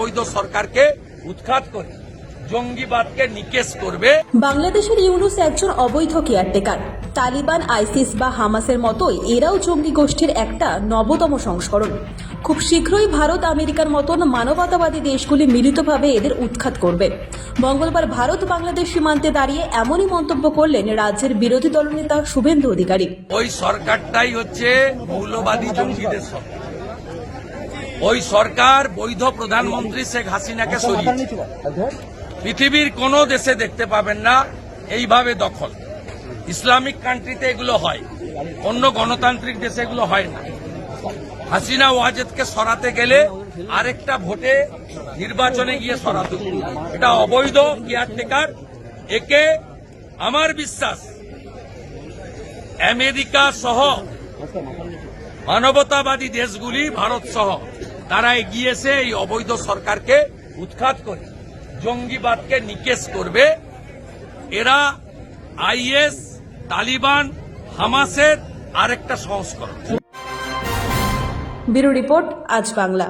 বৈধ সরকারকে উৎখাত করে জঙ্গিবাদকে নিকেশ করবে। বাংলাদেশের ইউনুস একজন অবৈধ কেয়ারটেকার। তালিবান আইসিস বা হামাসের মতোই এরাও জঙ্গি গোষ্ঠীর একটা নবতম সংস্করণ। খুব শীঘ্রই ভারত আমেরিকার মতন মানবতাবাদী দেশগুলি মিলিতভাবে এদের উৎখাত করবে। মঙ্গলবার ভারত বাংলাদেশ সীমান্তে দাঁড়িয়ে এমনই মন্তব্য করলেন রাজ্যের বিরোধী দলনেতা শুভেন্দু অধিকারী। ওই সরকারটাই হচ্ছে মৌলবাদী জঙ্গিদের সরকার। ওই সরকার বৈধ প্রধানমন্ত্রী শেখ হাসিনাকে সরিয়েছে। পৃথিবীর কোন দেশে দেখতে পাবেন না, এইভাবে দখল। ইসলামিক কান্ট্রিতে এগুলো হয়, অন্য গণতান্ত্রিক দেশে এগুলো হয় না। হাসিনা ওয়াজেদকে সরাতে গেলে আরেকটা ভোটে নির্বাচনে গিয়ে সরাতে। এটা অবৈধ কেয়ারটেকার একে আমার বিশ্বাস, আমেরিকা সহ মানবতাবাদী দেশগুলি ভারত সহ তারা এগিয়েছে এই অবৈধ সরকারকে উৎখাত করে, জঙ্গিবাদকে নিকেশ করবে। এরা আইএস, তালিবান, হামাসের আরেকটা সংস্করণ। ব্যুরো রিপোর্ট আজ বাংলা।